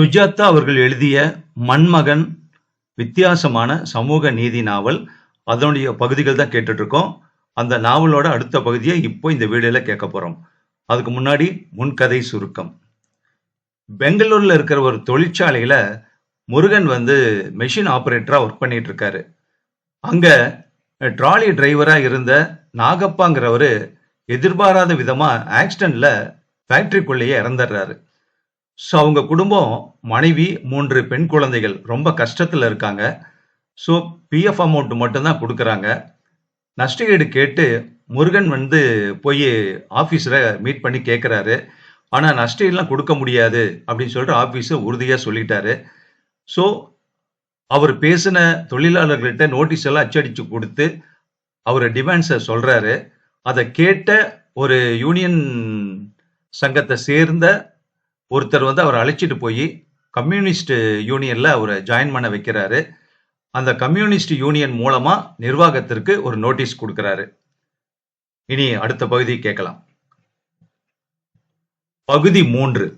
சுஜாதா அவர்கள் எழுதிய மண்மகன் வித்தியாசமான சமூக நீதி நாவல். அதனுடைய பகுதிகள் தான் கேட்டுட்டு இருக்கோம் அந்த நாவலோட அடுத்த பகுதியை இப்போ இந்த வீடியோல கேட்க போறோம். அதுக்கு முன்னாடி முன்கதை சுருக்கம். பெங்களூர்ல இருக்கிற ஒரு தொழிற்சாலையில முருகன் வந்து மெஷின் ஆபரேட்டரா ஒர்க் பண்ணிட்டு இருக்காரு அங்க ட்ராலி டிரைவரா இருந்த நாகப்பாங்கிறவரு எதிர்பாராத விதமா ஆக்சிடென்ட்ல ஃபேக்டரிக்குள்ளேயே இறந்துடுறாரு. ஸோ அவங்க குடும்பம் மனைவி மூன்று பெண் குழந்தைகள் ரொம்ப கஷ்டத்தில் இருக்காங்க. ஸோ பிஎஃப் அமௌண்ட் மட்டும்தான் கொடுக்குறாங்க. நஷ்டஈடு கேட்டு முருகன் வந்து போய் ஆஃபீஸரை மீட் பண்ணி கேட்குறாரு ஆனால் நஷ்டஈடுலாம் கொடுக்க முடியாது அப்படின்னு சொல்லிட்டு ஆஃபீஸர் உறுதியாக சொல்லிட்டாரு. ஸோ அவர் பேசின தொழிலாளர்கள்ட்ட நோட்டீஸ் எல்லாம் அச்சடித்து கொடுத்து அவர் டிமாண்ட்ஸை சொல்கிறாரு அதை கேட்ட ஒரு யூனியன் சங்கத்தை சேர்ந்த ஒருத்தர் வந்து அவரை அழைச்சிட்டு போய் கம்யூனிஸ்ட் யூனியன்ல அவரை ஜாயின் பண்ண வைக்கிறாரு. அந்த கம்யூனிஸ்ட் யூனியன் மூலமா நிர்வாகத்திற்கு ஒரு நோட்டீஸ் கொடுக்கிறாரு. இனி அடுத்த பகுதி கேட்கலாம். பகுதி மூன்று.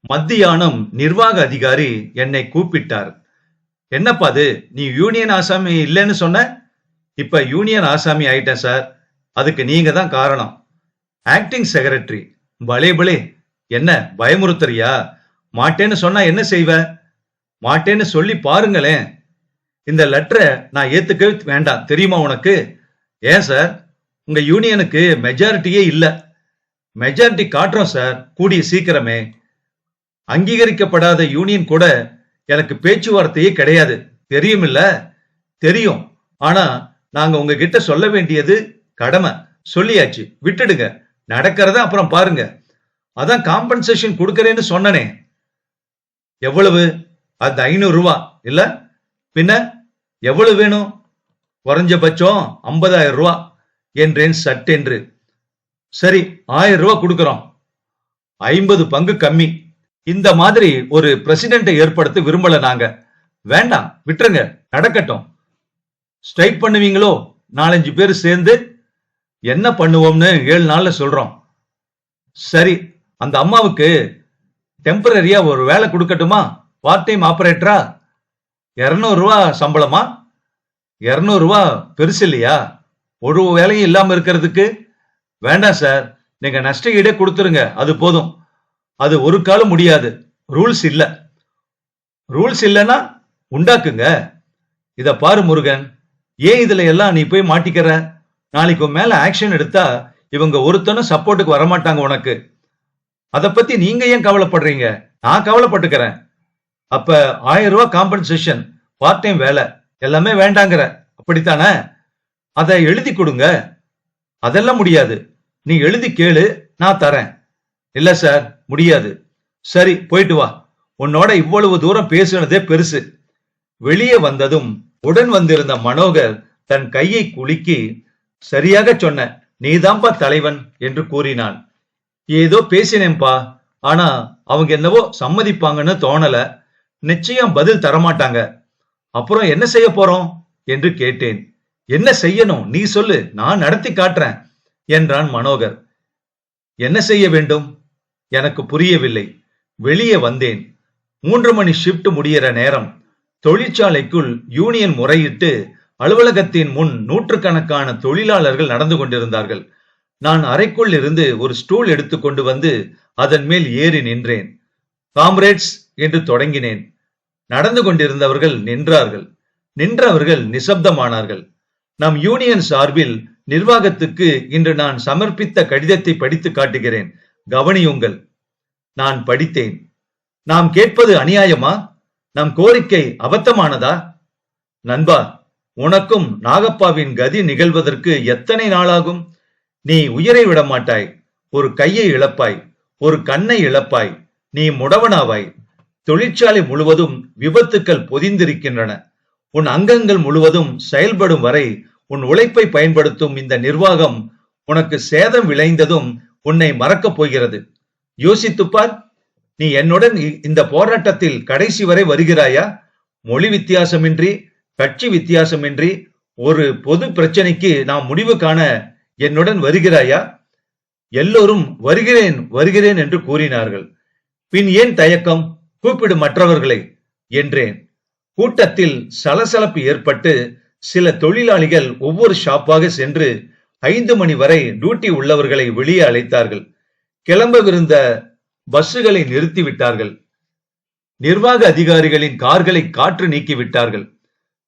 மத்தியானம் நிர்வாக அதிகாரி என்னை கூப்பிட்டார். என்னப்பா அது? நீ யூனியன் ஆசாமி இல்லைன்னு சொன்ன? இப்ப யூனியன் ஆசாமி ஆயிட்டேன் சார். அதுக்கு நீங்க தான் காரணம். ஆக்டிங் செக்ரட்டரி பலே பலே என்ன பயமுறுத்துறியா? மாட்டேன்னு சொன்னா என்ன செய்வ? மாட்டேன்னு சொல்லி பாருங்களேன். இந்த லெட்டரை நான் ஏத்துக்க வேண்டாம். தெரியுமா உனக்கு? ஏன் சார்? உங்க யூனியனுக்கு மெஜாரிட்டியே இல்லை. மெஜாரிட்டி காட்டுறோம் சார். கூடிய சீக்கிரமே. அங்கீகரிக்கப்படாத யூனியன் கூட எனக்கு பேச்சுவார்த்தையே கிடையாது. தெரியுமில்ல? தெரியும். ஆனா நாங்க உங்ககிட்ட சொல்ல வேண்டியது கடமை. சொல்லியாச்சு. விட்டுடுங்க. நடக்கிறத அப்புறம் பாருங்க. அதான் காம்பன்சேஷன் கொடுக்கறேன்னு சொன்னனே. எவ்வளவு? அது ஐநூறு ரூபா. இல்ல? பின்ன எவ்வளவு வேணும்? குறைஞ்சபட்சம் ஐம்பதாயிரம் ரூபா என்றேன் சட்டென்று. சரி ஆயிரம் ரூபா கொடுக்கறோம். ஐம்பது பங்கு கம்மி. இந்த மாதிரி ஒரு பிரசிடென்ட்டை ஏற்படுத்த விரும்பல நாங்க. வேண்டாம் விட்டுருங்க. நடக்கட்டும். ஸ்ட்ரைக் பண்ணுவீங்களோ? நாலஞ்சு பேர் சேர்ந்து என்ன பண்ணுவோம்னு ஏழு நாள்ல சொல்றோம். சரி அந்த அம்மாவுக்கு டெம்பரரியா ஒரு வேலை கொடுக்கட்டுமா? பார்ட் டைம் ஆப்ரேட்டரா இருநூறு ரூபா சம்பளமா? இருநூறு ரூபா பெருசு இல்லையா? ஒரு வேலையும் இல்லாம இருக்கிறதுக்கு? வேண்டாம் சார் நீங்க நஷ்ட ஈடே கொடுத்துருங்க. அது போதும். அது ஒரு காலம் முடியாது. ரூல்ஸ் இல்ல. ரூல்ஸ் இல்லைன்னா உண்டாக்குங்க. இத பாரு முருகன். ஏன் இதுல எல்லாம் நீ போய் மாட்டிக்கிற? நாளைக்கு மேல ஆக்ஷன் எடுத்தா இவங்க ஒருத்தனும் சப்போர்ட்டுக்கு வரமாட்டாங்க உனக்கு. அதை பத்தி நீங்க ஏன் கவலைப்படுறீங்க? நான் கவலைப்பட்டுக்கிறேன். அப்ப ஆயிரம் ரூபாய் காம்பன்சேஷன் பார்ட் டைம் வேலை எல்லாமே வேண்டாங்கிற. அப்படித்தானே? அதை எழுதி கொடுங்க. அதெல்லாம் முடியாது. நீ எழுதி கேளு நான் தரேன். இல்ல சார் முடியாது. சரி போயிட்டு வா. உன்னோட இவ்வளவு தூரம் பேசுனதே பெருசு. வெளியே வந்ததும் உடன் வந்திருந்த மனோகர் தன் கையை குலுக்கி சரியாக சொன்ன நீதான்பா தலைவன் என்று கூறினான். ஏதோ பேசினேன்பா. ஆனா அவங்க என்னவோ சம்மதிப்பாங்கன்னு தோணல. நிச்சயம் பதில் தரமாட்டாங்க. அப்புறம் என்ன செய்ய போறோம்? என்று கேட்டேன். என்ன செய்யணும்? நீ சொல்லு. நான் நடத்தி காட்டுறேன் என்றான் மனோகர். என்ன செய்ய வேண்டும்? எனக்கு புரியவில்லை. வெளியே வந்தேன். மூன்று மணி ஷிப்ட் முடியிற நேரம். தொழிற்சாலைக்குள் யூனியன் முறையிட்டு அலுவலகத்தின் முன் நூற்றுக்கணக்கான தொழிலாளர்கள் நடந்து கொண்டிருந்தார்கள். நான் அறைக்குள் இருந்து ஒரு ஸ்டூல் எடுத்துக்கொண்டு வந்து அதன் மேல் ஏறி நின்றேன். காம்ரேட்ஸ் என்று தொடங்கினேன். நடந்து கொண்டிருந்தவர்கள் நின்றார்கள். நின்றவர்கள் நிசப்தமானார்கள். நம் யூனியன் சார்பில் நிர்வாகத்துக்கு இன்று நான் சமர்ப்பித்த கடிதத்தை படித்து காட்டுகிறேன். கவனியுங்கள். நான் படித்தேன். நாம் கேட்பது அநியாயமா? நம் கோரிக்கை அபத்தமானதா? நண்பா உனக்கும் நாகப்பாவின் கதி நிகழ்வதற்கு எத்தனை நாளாகும்? நீ உயிரை விட மாட்டாய் ஒரு கையை இழப்பாய் ஒரு கண்ணை இழப்பாய் நீ முடவனாவாய். தொழிற்சாலை முழுவதும் விபத்துக்கள் பொதிந்திருக்கின்றன. உன் அங்கங்கள் முழுவதும் செயல்படும் வரை உன் உழைப்பை பயன்படுத்தும் இந்த நிர்வாகம் உனக்கு சேதம் விளைந்ததும் உன்னை மறக்கப் போகிறது. யோசித்துப்பார் நீ என்னுடன் இந்த போராட்டத்தில் கடைசி வரை வருகிறாயா? மொழி வித்தியாசமின்றி கட்சி வித்தியாசமின்றி ஒரு பொது பிரச்சனைக்கு நாம் முடிவு காண என்னுடன் வருகிறாயா? எல்லோரும் வருகிறேன் வருகிறேன் என்று கூறினார்கள். பின் ஏன் தயக்கம்? கூப்பிடு மற்றவர்களை என்றேன். கூட்டத்தில் சலசலப்பு ஏற்பட்டு சில தொழிலாளிகள் ஒவ்வொரு ஷாப்பாக சென்று ஐந்து மணி வரை டியூட்டி உள்ளவர்களை வெளியே அழைத்தார்கள். கிளம்பவிருந்த பஸ்ஸுகளை நிறுத்திவிட்டார்கள். நிர்வாக அதிகாரிகளின் கார்களை காற்று நீக்கிவிட்டார்கள்.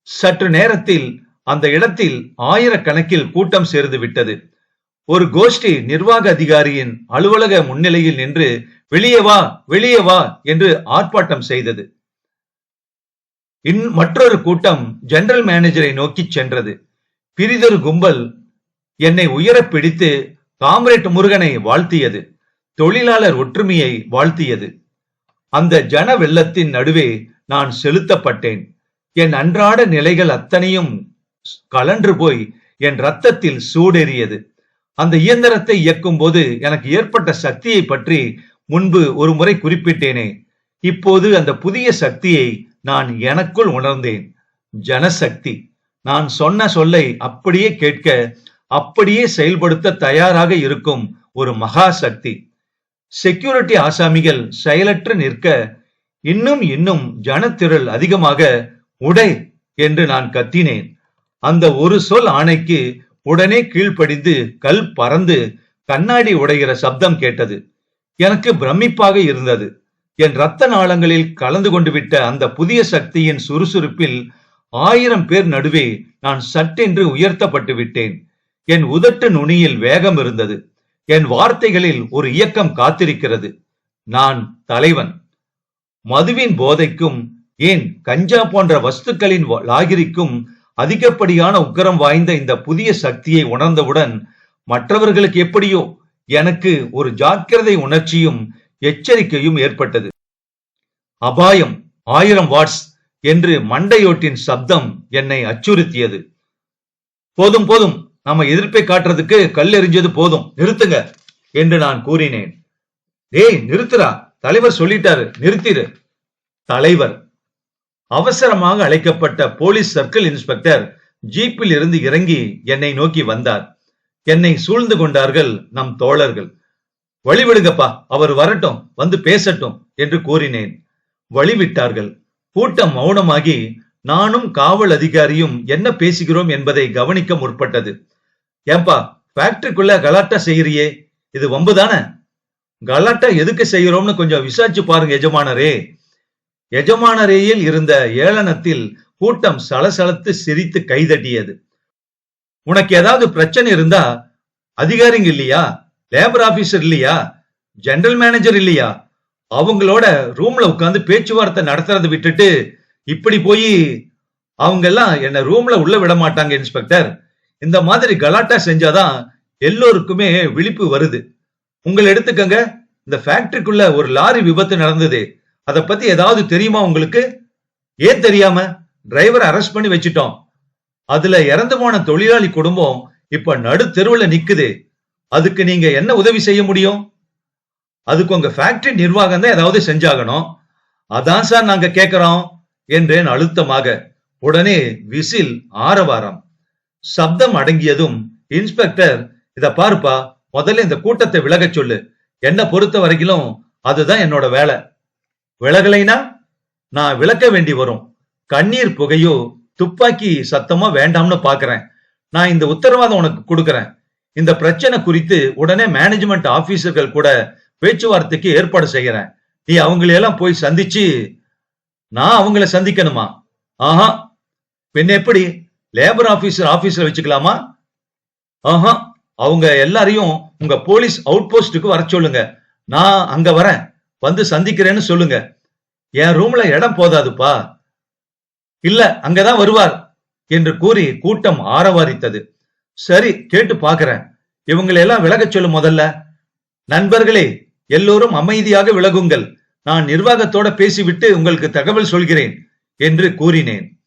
சற்று நேரத்தில் அந்த இடத்தில் ஆயிரக்கணக்கில் கூட்டம் சேர்ந்து விட்டது. ஒரு கோஷ்டி நிர்வாக அதிகாரியின் அலுவலக முன்னிலையில் நின்று வெளியே வா வெளியே வா என்று ஆர்ப்பாட்டம் செய்தது. இன் மற்றொரு கூட்டம் ஜெனரல் மேனேஜரை நோக்கி சென்றது. பிரிதொரு கும்பல் என்னை உயர பிடித்து காம்ரேட் முருகனை வாழ்த்தியது. தொழிலாளர் ஒற்றுமையை வாழ்த்தியது. அந்த ஜன வெள்ளத்தின் நடுவே நான் செலுத்தப்பட்டேன். என் அன்றாட நிலைகள் அத்தனையும் கலன்று போய் என் ரத்தத்தில் சூடேறியது. அந்த இயந்திரத்தை இயக்கும் போது எனக்கு ஏற்பட்ட சக்தியை பற்றி முன்பு ஒரு முறை குறிப்பிட்டேனே. இப்போது அந்த புதிய சக்தியை நான் எனக்குள் உணர்ந்தேன். ஜனசக்தி. நான் சொன்ன சொல்லை அப்படியே கேட்க அப்படியே செயல்படுத்த தயாராக இருக்கும் ஒரு மகா சக்தி செக்யூரிட்டி ஆசாமிகள் செயலற்று நிற்க இன்னும் இன்னும் ஜனத்திரள் அதிகமாக உடை என்று நான் கத்தினேன். அந்த ஒரு சொல் ஆணைக்கு உடனே கீழ்ப்படிந்து கல் பறந்து கண்ணாடி உடைகிற சப்தம் கேட்டது. எனக்கு பிரமிப்பாக இருந்தது. என் ரத்த நாளங்களில் கலந்து கொண்டு விட்ட அந்த புதிய சக்தியின் சுறுசுறுப்பில் ஆயிரம் பேர் நடுவே நான் சட்டென்று உயர்த்தப்பட்டு விட்டேன். என் உதட்டு நுனியில் வேகம் இருந்தது. என் வார்த்தைகளில் ஒரு இயக்கம் காத்திருக்கிறது. நான் தலைவன். மதுவின் போதைக்கும் ஏன் கஞ்சா போன்ற வஸ்துக்களின் லாகிரிக்கும் அதிகப்படியான உக்கரம் வாய்ந்த இந்த புதிய சக்தியை உணர்ந்தவுடன் மற்றவர்களுக்கு எப்படியோ எனக்கு ஒரு ஜாக்கிரதை உணர்ச்சியும் எச்சரிக்கையும் ஏற்பட்டது. அபாயம் ஆயிரம் வாட்ஸ் என்று மண்டையோட்டின் சப்தம் என்னை அச்சுறுத்தியது. போதும் போதும் நம்ம எதிர்ப்பை காட்டுறதுக்கு கல் எறிஞ்சது போதும் நிறுத்துங்க என்று நான் கூறினேன். டேய் நிறுத்துறா தலைவர் சொல்லிட்டாரு நிறுத்திரு. தலைவர் அவசரமாக அழைக்கப்பட்ட போலீஸ் சர்க்கிள் இன்ஸ்பெக்டர் ஜீப்பில் இருந்து இறங்கி என்னை நோக்கி வந்தார். என்னை சூழ்ந்து கொண்டார்கள் நம் தோழர்கள். வழிவிடுங்கப்பா அவர் வரட்டும் வந்து பேசட்டும் என்று கூறினேன். வழிவிட்டார்கள். கூட்டம் மௌனமாகி நானும் காவல் அதிகாரியும் என்ன பேசுகிறோம் என்பதை கவனிக்க முற்பட்டது. ஏன்பா ஃபேக்டரிக்குள்ள கலாட்டா செய்யறியே இது வம்புதானே? கலாட்டா எதுக்கு செய்யறோம்னு கொஞ்சம் விசாரிச்சு பாருங்க எஜமானரே எஜமானரேயில் இருந்த ஏளனத்தில் கூட்டம் சலசலத்து சிரித்து கைதட்டியது. உனக்கு ஏதாவது பிரச்சனை இருந்தா அதிகாரிங்க இல்லையா? லேபர் ஆபீசர் இல்லையா? ஜெனரல் மேனேஜர் இல்லையா? அவங்களோட ரூம்ல உட்காந்து பேச்சுவார்த்தை நடத்துறதை விட்டுட்டு இப்படி போய் அவங்க எல்லாம் என்ன ரூம்ல உள்ள விட மாட்டாங்க இன்ஸ்பெக்டர். இந்த மாதிரி கலாட்டா செஞ்சாதான் எல்லோருக்குமே விழிப்பு வருது. உங்களை எடுத்துக்கங்க. இந்த ஃபேக்டரிக்குள்ள ஒரு லாரி விபத்து நடந்தது. அதை பத்தி ஏதாவது தெரியுமா உங்களுக்கு? ஏன் தெரியாம? டிரைவரை அரெஸ்ட் பண்ணி வச்சிட்டோம். அதுல இறந்து போன தொழிலாளி குடும்பம் இப்ப நடு தெருவுல நிக்குது. அதுக்கு நீங்க என்ன உதவி செய்ய முடியும்? அதுக்கு உங்க ஃபேக்டரி நிர்வாகம் தான் ஏதாவது செஞ்சாகணும். அதான் சார் நாங்க கேட்கிறோம் என்றேன் அழுத்தமாக. உடனே விசில் ஆரவாரம். சப்தம் அடங்கியதும் இன்ஸ்பெக்டர் இத பாருப்பா முதல்ல இந்த கூட்டத்தை விலகச் சொல்லு. என்ன பொறுத்த வரைக்கும் அதுதான் என்னோட வேலை. விலகலைனா? நான் விளக்க வேண்டி வரும். கண்ணீர் புகையோ துப்பாக்கி சத்தமோ வேண்டாம்னு பாக்குறேன். நான் இந்த உத்தரவாதம் உனக்கு கொடுக்கறேன். இந்த பிரச்சனை குறித்து உடனே மேனேஜ்மெண்ட் ஆபீசர்கள் கூட பேச்சுவார்த்தைக்கு ஏற்பாடு செய்கிறேன். நீ அவங்களையெல்லாம் போய் சந்திச்சு நான் அவங்கள சந்திக்கணுமா? ஆஹா. பின்ன எப்படி? லேபர் ஆபீசர் ஆபீஸ்ல வச்சுக்கலாமா? ஆஹா. அவங்க எல்லாரையும் உங்க போலீஸ் அவுட் போஸ்டுக்கு வர சொல்லுங்க. நான் அங்க வரேன். வந்து சந்திக்கிறேன்னு சொல்லுங்க. என் ரூம்ல இடம் போதாதுப்பா. இல்ல அங்கதான் வருவார் என்று கூறி கூட்டம் ஆரவாரித்தது. சரி கேட்டு பாக்குறேன். இவங்களை எல்லாம் விலகச் சொல்லு முதல்ல. நண்பர்களே எல்லோரும் அமைதியாக விலகுங்கள். நான் நிர்வாகத்தோட பேசிவிட்டு உங்களுக்கு தகவல் சொல்கிறேன் என்று கூறினேன்.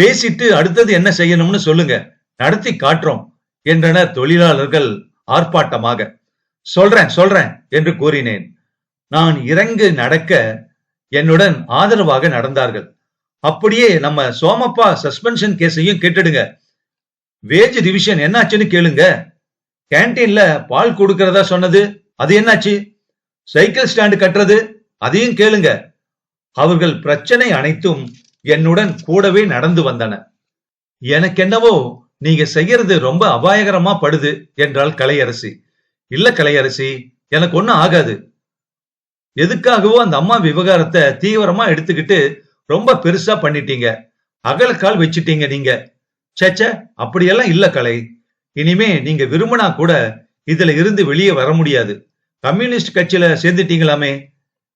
பேசிட்டு அடுத்தது என்ன செய்யணும்னு சொல்லுங்க. நடத்தி காட்டுறோம் என்றனர் தொழிலாளர்கள் ஆர்ப்பாட்டமாக. சொல்றேன் சொல்றேன் என்று கூறினேன். நான் இறங்கு நடக்க என்னுடன் ஆதரவாக நடந்தார்கள். அப்படியே நம்ம சோமப்பா சஸ்பென்ஷன் கேஸையும் கேட்டுடுங்க. வேஜ் டிவிஷன் என்னாச்சுன்னு கேளுங்க. கேன்டீன்ல பால் கொடுக்கறதா சொன்னது அது என்னாச்சு? சைக்கிள் ஸ்டாண்டு கட்டுறது அதையும் கேளுங்க. அவர்கள் பிரச்சனை அனைத்தும் என்னுடன் கூடவே நடந்து வந்தன. எனக்கென்னவோ நீங்க செய்யறது ரொம்ப அபாயகரமா படுது என்றாள் கலையரசி. இல்ல கலையரசி எனக்கு ஒன்னும் ஆகாது. எதுக்காகவோ அந்த அம்மா விவகாரத்தை தீவிரமா எடுத்துக்கிட்டு ரொம்ப பெருசா பண்ணிட்டீங்க. அகலக்கால் வச்சிட்டீங்க நீங்க. சேச்ச அப்படியெல்லாம் இல்ல கலை. இனிமே நீங்க விரும்பினா கூட இதுல இருந்து வெளியே வர முடியாது. கம்யூனிஸ்ட் கட்சியில சேர்ந்துட்டீங்களாமே.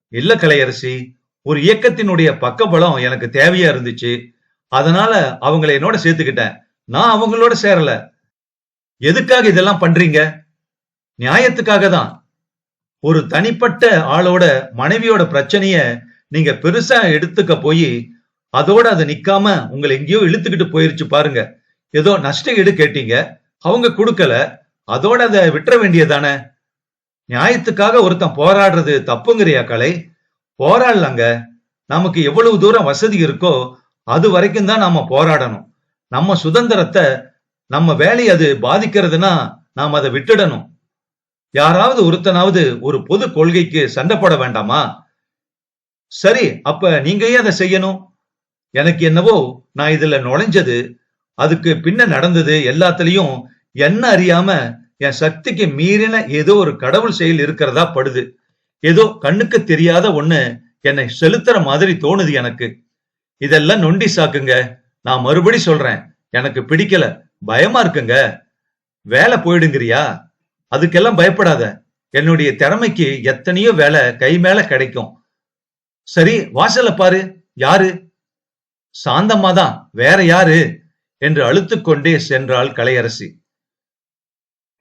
இல்ல கலையரசி ஒரு இயக்கத்தினுடைய பக்கபலம் எனக்கு தேவையா இருந்துச்சு. அதனால அவங்கள என்னோட சேர்த்துக்கிட்டேன். நான் அவங்களோட சேரல. எதுக்காக இதெல்லாம் பண்றீங்க? நியாயத்துக்காக தான். ஒரு தனிப்பட்ட ஆளோட மனைவியோட பிரச்சனைய நீங்க பெருசா எடுத்துக்க போய் அதோட அது நிக்காம உங்களை எங்கேயோ இழுத்துக்கிட்டு போயிருச்சு பாருங்க. ஏதோ நஷ்ட ஈடு கேட்டீங்க. அவங்க கொடுக்கல. அதோட அதை விட்டுற வேண்டியதானே? நியாயத்துக்காக ஒருத்தன் போராடுறது தப்புங்கிறியா கலை? போராடலாங்க. நமக்கு எவ்வளவு தூரம் வசதி இருக்கோ அது வரைக்கும் தான் நாம போராடணும். நம்ம சுதந்திரத்தை நம்ம வேலையை அது பாதிக்கிறதுனா நாம் அதை விட்டுடணும். யாராவது ஒருத்தனாவது ஒரு பொது கொள்கைக்கு சண்டை போட வேண்டாமா? சரி அப்ப நீங்க ஏன் அதை செய்யணும். எனக்கு என்னவோ நான் இதுல நுழைஞ்சது அதுக்கு பின்ன நடந்தது எல்லாத்துலயும் என்ன அறியாம என் சக்திக்கு மீறின ஏதோ ஒரு கடவுள் செயல் இருக்கிறதா படுது. ஏதோ கண்ணுக்கு தெரியாத ஒண்ணு என்னை செலுத்துற மாதிரி தோணுது எனக்கு. இதெல்லாம் நொண்டி சாக்குங்க. நான் மறுபடி சொல்றேன். எனக்கு பிடிக்கல. பயமா இருக்குங்க. வேலை போயிடுங்கிறியா? அதுக்கெல்லாம் பயப்படாத. என்னுடைய திறமைக்கு எத்தனையோ வேலை கை மேல கிடைக்கும். சரி வாசல்ல பாரு. யாரு? சாந்தம்மா தான். வேற யாரு? என்று அழுத்துக்கொண்டே சென்றாள் கலையரசி.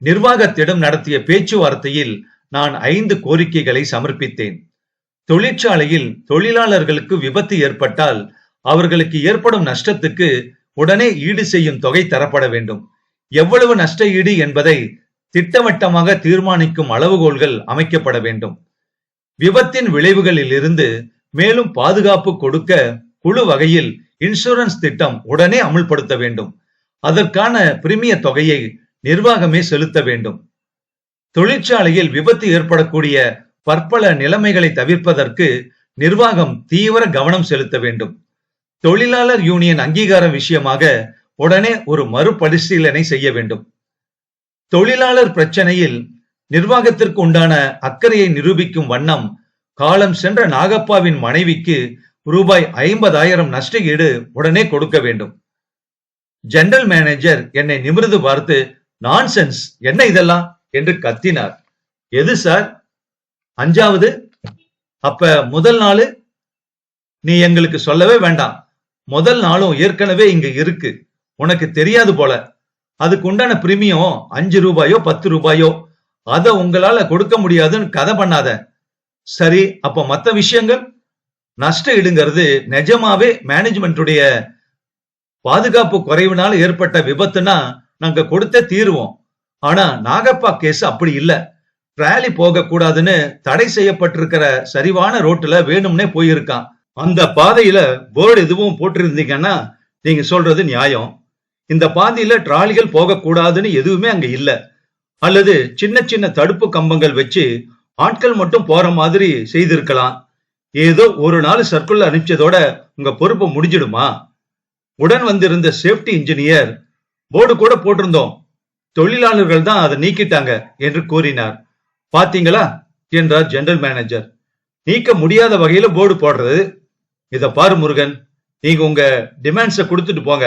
நிர்வாகத்திடம் நடத்திய பேச்சுவார்த்தையில் நான் ஐந்து கோரிக்கைகளை சமர்ப்பித்தேன். தொழிற்சாலையில் தொழிலாளர்களுக்கு விபத்து ஏற்பட்டால் அவர்களுக்கு ஏற்படும் நஷ்டத்துக்கு உடனே ஈடு செய்யும் தொகை தரப்பட வேண்டும். எவ்வளவு நஷ்ட ஈடு என்பதை திட்டவட்டமாக தீர்மானிக்கும் அளவுகோல்கள் அமைக்கப்பட வேண்டும். விபத்தின் விளைவுகளில் இருந்து மேலும் பாதுகாப்பு கொடுக்க குழு வகையில் இன்சூரன்ஸ் திட்டம் உடனே அமுல்படுத்த வேண்டும். அதற்கான பிரிமிய தொகையை நிர்வாகமே செலுத்த வேண்டும். தொழிற்சாலையில் விபத்து ஏற்படக்கூடிய பற்பல நிலைமைகளை தவிர்ப்பதற்கு நிர்வாகம் தீவிர கவனம் செலுத்த வேண்டும். தொழிலாளர் யூனியன் அங்கீகாரம் விஷயமாக உடனே ஒரு மறுபரிசீலனை செய்ய வேண்டும். தொழிலாளர் பிரச்சனையில் நிர்வாகத்திற்கு உண்டான அக்கறையை நிரூபிக்கும் வண்ணம் காலம் சென்ற நாகப்பாவின் மனைவிக்கு ரூபாய் ஐம்பதாயிரம் நஷ்டஈடு உடனே கொடுக்க வேண்டும். ஜெனரல் மேனேஜர் என்னை நிமிர்ந்து பார்த்து நான்சென்ஸ் என்ன இதெல்லாம்? என்று கத்தினார். எது சார்? அஞ்சாவது. அப்ப முதல் நாள் நீ எங்களுக்கு சொல்லவே வேண்டாம். முதல் நாளும் ஏற்கனவே இங்க இருக்கு. உனக்கு தெரியாது போல. அதுக்கு உண்டான பிரீமியம் அஞ்சு ரூபாயோ பத்து ரூபாயோ அதை உங்களால கொடுக்க முடியாதுன்னு கதை பண்ணாத. சரி அப்ப மத்த விஷயங்கள்? நஷ்ட ஈடுங்கிறது நிஜமாவே மேனேஜ்மெண்ட்டுடைய பாதுகாப்பு குறைவினால ஏற்பட்ட விபத்துனா நாங்க கொடுத்த தீருவோம். ஆனா நாகப்பா கேஸ் அப்படி இல்ல. ட்ராலி போக கூடாதுன்னு தடை செய்யப்பட்டிருக்கிற சரிவான ரோட்டுல வேணும்னே போயிருக்கான். அந்த பாதையில போர்டு எதுவும் போட்டிருந்தீங்கன்னா நீங்க சொல்றது நியாயம். இந்த பாதையில டிராலிகள் போகக்கூடாதுன்னு எதுவுமே அங்க இல்ல. அல்லது சின்ன சின்ன தடுப்பு கம்பங்கள் வச்சு ஆட்கள் மட்டும் போற மாதிரி செய்திருக்கலாம். ஏதோ ஒரு நாள் சர்க்குலர் அனுப்பிச்சதோட உங்க பொறுப்பு முடிஞ்சிடுமா? உடன் வந்திருந்த சேஃப்டி இன்ஜினியர் போர்டு கூட போட்டிருந்தோம். தொழிலாளர்கள் தான் அதை நீக்கிட்டாங்க என்று கூறினார். பாத்தீங்களா? என்றார் ஜெனரல் மேனேஜர். நீக்க முடியாத வகையில போர்டு போடுறது. இத பாரு முருகன் நீங்க உங்க டிமாண்ட்ஸ கொடுத்துட்டு போங்க.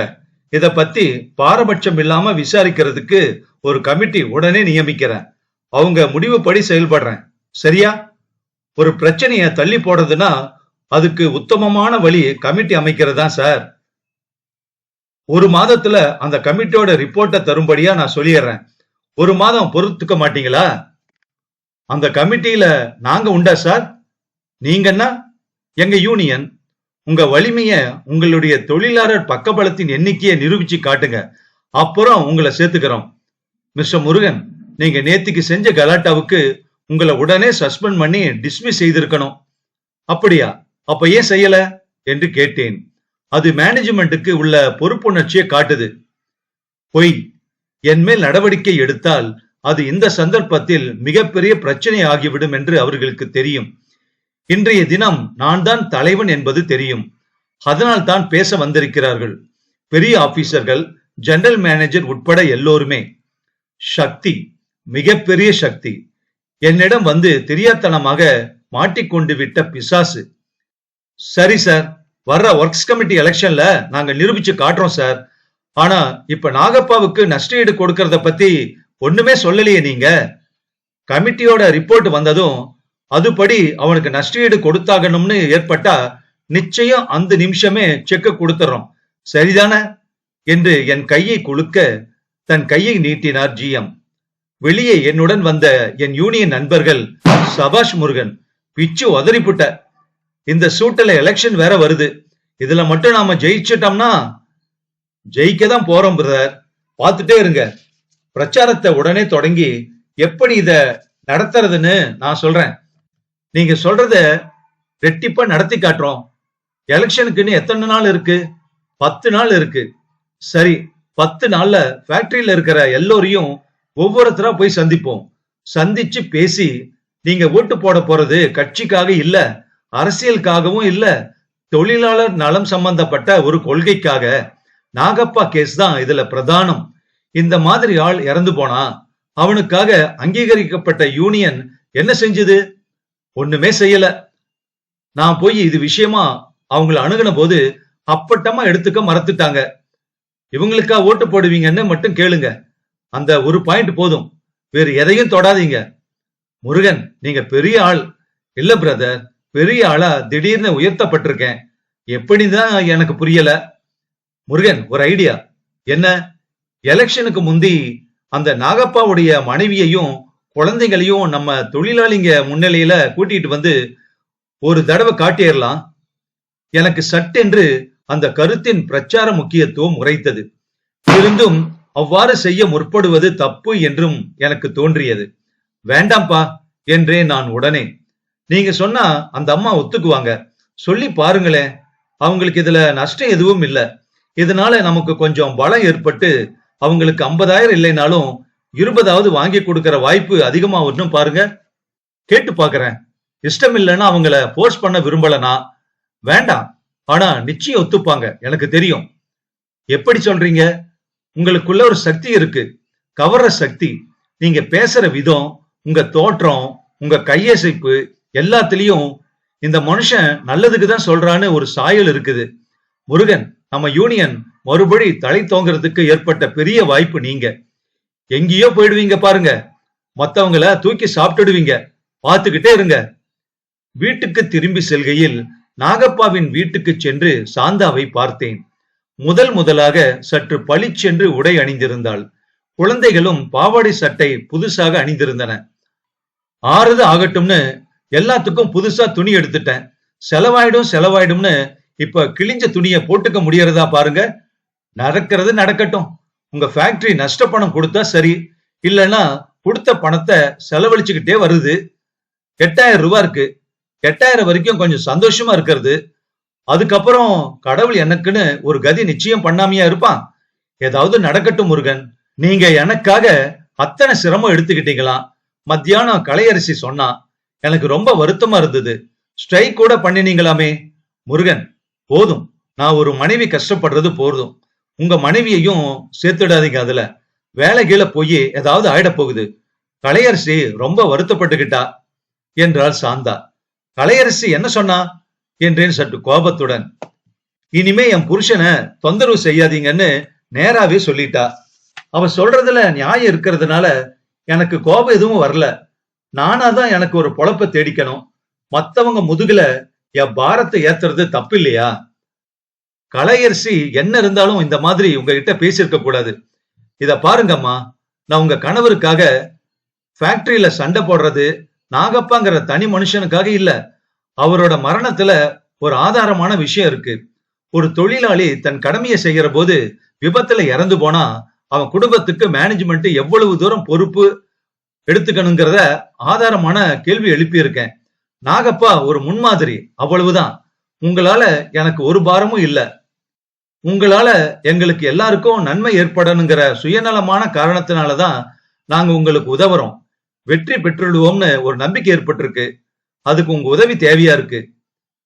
இத பத்தி பாரபட்சம் இல்லாம விசாரிக்கிறதுக்கு ஒரு கமிட்டி உடனே நியமிக்கிறேன். அவங்க முடிவுப்படி செயல்படுறேன். சரியா? ஒரு பிரச்சனைய தள்ளி போடுறதுன்னா அதுக்கு உத்தமமான வழி கமிட்டி அமைக்கிறதா சார்? ஒரு மாதத்துல அந்த கமிட்டியோட ரிப்போர்ட்டை தரும்படியா நான் சொல்லிடுறேன். ஒரு மாதம் பொறுத்துக்க மாட்டீங்களா? அந்த கமிட்டியில நாங்க உண்டா சார்? நீங்கன்னா எங்க யூனியன்? உங்க வலிமைய உங்களுடைய தொழிலாளர் பக்கபலத்தின் எண்ணிக்கையை நிரூபிச்சு காட்டுங்க. அப்புறம் உங்களை சேர்த்துக்கிறோம். மிஸ்டர் முருகன் நீங்க நேத்திக்கு செஞ்ச கலாட்டாவுக்கு உங்களை உடனே சஸ்பெண்ட் பண்ணி டிஸ்மிஸ் செய்திருக்கணும். அப்படியா? அப்ப ஏன் செய்யல? என்று கேட்டேன். அது மேனேஜ்மெண்ட்டுக்கு உள்ள பொறுப்புணர்ச்சியை காட்டுது. பொய். என் மேல் நடவடிக்கை எடுத்தால் அது இந்த சந்தர்ப்பத்தில் மிகப்பெரிய பிரச்சனை ஆகிவிடும் என்று அவர்களுக்கு தெரியும். இன்றைய தினம் நான் தான் தலைவன் என்பது தெரியும். அதனால் தான் பேச வந்திருக்கிறார்கள். பெரிய ஆபீசர்கள் ஜெனரல் மேனேஜர் உட்பட எல்லோருமே. சக்தி மிகப்பெரிய சக்தி. என்னிடம் வந்து தெரியாத்தனமாக மாட்டிக்கொண்டு விட்ட பிசாசு. சரி சார் வர்ற ஒர்க்ஸ் கமிட்டி எலெக்ஷன்ல நாங்க நிரூபிச்சு காட்டுறோம் சார். ஆனா இப்ப நாகப்பாவுக்கு நஷ்டஈடு கொடுக்கறத பத்தி ஒண்ணுமே சொல்லலையே நீங்க. கமிட்டியோட ரிப்போர்ட் வந்ததும் அதுபடி அவனுக்கு நஷ்டஈடு கொடுத்தாகணும்னு ஏற்பட்டா நிச்சயம் அந்த நிமிஷமே செக்க கொடுத்துறோம். சரிதானே? என்று என் கையை குலுக்க தன் கையை நீட்டினார் ஜிஎம் வெளியே என்னுடன் வந்த என் யூனியன் நண்பர்கள் சபாஷ் முருகன் பிச்சு உதறிப்புட்ட. இந்த சூட்டில் எலெக்ஷன் வேற வருது. இதுல மட்டும் நாம ஜெயிச்சிட்டோம்னா ஜெயிக்க தான் போறோம் பிரதர் பார்த்துட்டே இருங்க. பிரச்சாரத்தை உடனே தொடங்கி எப்படி இத நடத்துறதுன்னு நான் சொல்றேன். நீங்க சொல்றத ரெட்டிப்பா நடத்தி காட்டுறோம். எலெக்ஷனுக்குன்னு எத்தனை நாள் இருக்கு? பத்து நாள் இருக்கு. சரி பத்து நாள்ல ஃபேக்டரியில இருக்கிற எல்லோரையும் ஒவ்வொருத்தரா போய் சந்திப்போம். சந்திச்சு பேசி நீங்க ஓட்டு போட போறது கட்சிக்காக இல்ல அரசியலுக்காகவும் இல்ல தொழிலாளர் நலம் சம்பந்தப்பட்ட ஒரு கொள்கைக்காக. நாகப்பா கேஸ் தான் இதுல பிரதானம். இந்த மாதிரி ஆள் இறந்து போனா அவனுக்காக அங்கீகரிக்கப்பட்ட யூனியன் என்ன செஞ்சது? ஒண்ணுமே செய்யல. நான் போய் இது விஷயமா அவங்கள அணுகின போது அப்பட்டமா எடுத்துக்க மறத்துட்டாங்க. இவங்களுக்கா ஓட்டு போடுவீங்கன்னு மட்டும் கேளுங்க. அந்த ஒரு பாயிண்ட் போதும். வேறு எதையும் தொடாதீங்க. முருகன் நீங்க பெரிய ஆள். இல்ல பிரதர் பெரிய ஆளா திடீர்னு உயர்த்தப்பட்டிருக்கேன். எப்படிதான் எனக்கு புரியல. முருகன் ஒரு ஐடியா என்ன? எலெக்ஷனுக்கு முந்தி அந்த நாகப்பாவுடைய மனைவியையும் குழந்தைகளையும் நம்ம தொழிலாளிங்க முன்னிலையில கூட்டிட்டு வந்து ஒரு தடவை காட்டிடலாம் எனக்கு சட்டென்று அந்த கருத்தின் பிரச்சார முக்கியத்துவம் உரைத்தது. இருந்தும் அவ்வாறு செய்ய முற்படுவது தப்பு என்றும் எனக்கு தோன்றியது. வேண்டாம்ப்பா என்றேன் நான் உடனே. நீங்க சொன்னா அந்த அம்மா ஒத்துக்குவாங்க. சொல்லி பாருங்களேன் அவங்களுக்கு இதுல நஷ்டம் எதுவும் இல்ல. இதனால நமக்கு கொஞ்சம் பலம் ஏற்பட்டு அவங்களுக்கு ஐம்பதாயிரம் இல்லைனாலும் இருபதாவது வாங்கி கொடுக்கற வாய்ப்பு அதிகமா வரணும் பாருங்க. கேட்டு பாக்குறேன். இஷ்டம் இல்லைன்னா அவங்கள போர்ஸ் பண்ண விரும்பலனா வேண்டாம். ஆனா நிச்சயம் ஒத்துப்பாங்க. எனக்கு தெரியும். எப்படி சொல்றீங்க? உங்களுக்குள்ள ஒரு சக்தி இருக்கு. கவர்ற சக்தி. நீங்க பேசுற விதம் உங்க தோற்றம் உங்க கையசைப்பு எல்லாத்துலயும் இந்த மனுஷன் நல்லதுக்கு தான் சொல்றான்னு ஒரு சாயல் இருக்குது. முருகன் நம்ம யூனியன் மறுபடி தலை தோங்கிறதுக்கு ஏற்பட்ட பெரிய வாய்ப்பு நீங்க. எங்கேயோ போயிடுவீங்க பாருங்க. மத்தவங்கள தூக்கி சாப்பிட்டுடுவீங்க. பார்த்துக்கிட்டே இருங்க. வீட்டுக்கு திரும்பி செல்கையில் நாகப்பாவின் வீட்டுக்கு சென்று சாந்தாவை பார்த்தேன். முதல் முதலாக சற்று பளிச்சென்று உடை அணிந்திருந்தாள். குழந்தைகளும் பாவாடை சட்டை புதுசாக அணிந்திருந்தன. ஆறுது ஆகட்டும்னு எல்லாத்துக்கும் புதுசா துணி எடுத்துட்டேன். செலவாயிடும் செலவாயிடும்னு இப்ப கிழிஞ்ச துணியை போட்டுக்க முடியறதா பாருங்க. நடக்கிறது நடக்கட்டும். உங்க ஃபேக்டரி நஷ்ட பணம் கொடுத்தா சரி இல்லைன்னா கொடுத்த பணத்தை செலவழிச்சுக்கிட்டே வருது. எட்டாயிரம் ரூபா இருக்கு. எட்டாயிரம் வரைக்கும் கொஞ்சம் சந்தோஷமா இருக்கிறது. அதுக்கப்புறம் கடவுள் எனக்குன்னு ஒரு கதி நிச்சயம் பண்ணாமையா இருப்பான். ஏதாவது நடக்கட்டும் முருகன். நீங்க எனக்காக அத்தனை சிரமம் எடுத்துக்கிட்டீங்களாம் மத்தியானம் கலையரசி சொன்னா எனக்கு ரொம்ப வருத்தமா இருந்தது. ஸ்ட்ரைக் கூட பண்ணினீங்களாமே. முருகன் போதும். நான் ஒரு மனைவி கஷ்டப்படுறது போதும். உங்க மனைவியையும் சேர்த்துடாதீங்க அதுல. வேலை கீழே போய் ஏதாவது ஆயிட போகுது. கலையரசி ரொம்ப வருத்தப்பட்டுக்கிட்டா என்றாள் சாந்தா. கலையரசி என்ன சொன்னா? என்றேன் சற்று கோபத்துடன். இனிமே என் புருஷனை தொந்தரவு செய்யாதீங்கன்னு நேராவே சொல்லிட்டா. அவ சொல்றதுல நியாயம் இருக்கிறதுனால எனக்கு கோபம் எதுவும் வரல. நானா தான் எனக்கு ஒரு பொழப்ப தேடிக்கணும். மத்தவங்க முதுகுல என் பாரத்தை ஏத்துறது தப்பு இல்லையா கலையரசி என்ன இருந்தாலும் இந்த மாதிரி உங்ககிட்ட பேசியிருக்க கூடாது. இத பாருங்கம்மா நான் உங்க கணவருக்காக ஃபேக்டரியில சண்டை போடுறது நாகப்பாங்கிற தனி மனுஷனுக்காக இல்ல. அவரோட மரணத்துல ஒரு ஆதாரமான விஷயம் இருக்கு. ஒரு தொழிலாளி தன் கடமையை செய்யற போது விபத்துல இறந்து போனா அவன் குடும்பத்துக்கு மேனேஜ்மெண்ட் எவ்வளவு தூரம் பொறுப்பு எடுத்துக்கணுங்கிறத ஆதாரமான கேள்வி எழுப்பியிருக்கேன். நாகப்பா ஒரு முன்மாதிரி அவ்வளவுதான். உங்களால எனக்கு ஒரு பாரமும் இல்ல. உங்களால எங்களுக்கு எல்லாருக்கும் நன்மை ஏற்படணுங்கிற சுயநலமான காரணத்தினாலதான் நாங்க உங்களுக்கு உதவுறோம். வெற்றி பெற்றுடுவோம்னு ஒரு நம்பிக்கை ஏற்பட்டிருக்கு. அதுக்கு உங்க உதவி தேவையா இருக்கு.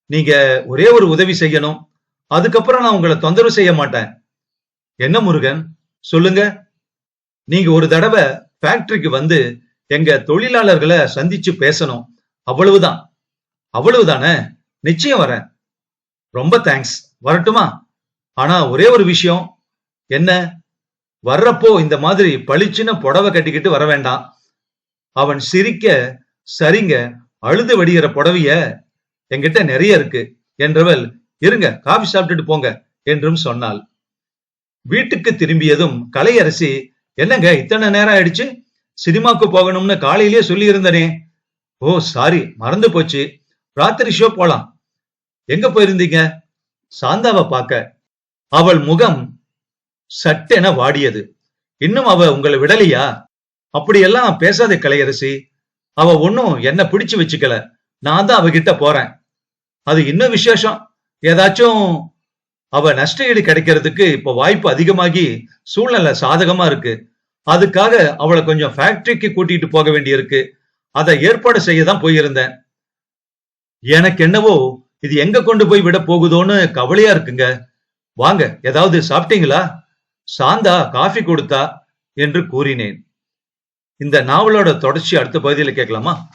நீங்க ஒரே ஒரு உதவி செய்யணும். அதுக்கப்புறம் நான் உங்களை தொந்தரவு செய்ய மாட்டேன். என்ன முருகன்? சொல்லுங்க. நீங்க ஒரு தடவை ஃபேக்டரிக்கு வந்து எங்க தொழிலாளர்களை சந்திச்சு பேசணும். அவ்வளவுதான். அவ்வளவுதானே? நிச்சயம் வரேன். ரொம்ப தேங்க்ஸ் வரட்டுமா? ஆனா ஒரே ஒரு விஷயம். என்ன? வர்றப்போ இந்த மாதிரி பளிச்சுன்னு புடவை கட்டிக்கிட்டு வர வேண்டாம். அவன் சிரிக்க சரிங்க அழுது வடிகிற புடவைய என்கிட்ட நிறைய இருக்கு. என்றவள் இருங்க காபி சாப்பிட்டுட்டு போங்க என்றும் சொன்னாள். வீட்டுக்கு திரும்பியதும் கலையரசி என்னங்க இத்தனை நேரம் ஆயிடுச்சு? சினிமாக்கு போகணும்னு காலையிலேயே சொல்லி இருந்தனே ஓ சாரி மறந்து போச்சு. ராத்திரி ஷோ போலாம். எங்க போயிருந்தீங்க? சாந்தாவை பார்க்க. அவள் முகம் சட்டென வாடியது. இன்னும் அவ உங்களை விடலையா? அப்படியெல்லாம் பேசாதே கலையரசி. அவ ஒன்னும் என்ன பிடிச்சு வச்சுக்கல. நான் தான் அவகிட்ட போறேன். அது இன்னும் விசேஷம். ஏதாச்சும் அவ நஷ்ட ஈடு கிடைக்கிறதுக்கு இப்ப வாய்ப்பு அதிகமாகி சூழ்நிலை சாதகமா இருக்கு. அதுக்காக அவளை கொஞ்சம் ஃபேக்டரிக்கு கூட்டிட்டு போக வேண்டியிருக்கு. அதை ஏற்பாடு செய்ய தான் போயிருந்தேன். எனக்கு என்னவோ இது எங்க கொண்டு போய் விட போகுதோன்னு கவலையா இருக்குங்க. வாங்க ஏதாவது சாப்பிட்டீங்களா? சாந்தா காஃபி கொடுத்தா? என்று கூறினேன். இந்த நாவலோட தொடர்ச்சி அடுத்த பகுதியில் கேட்கலாமா?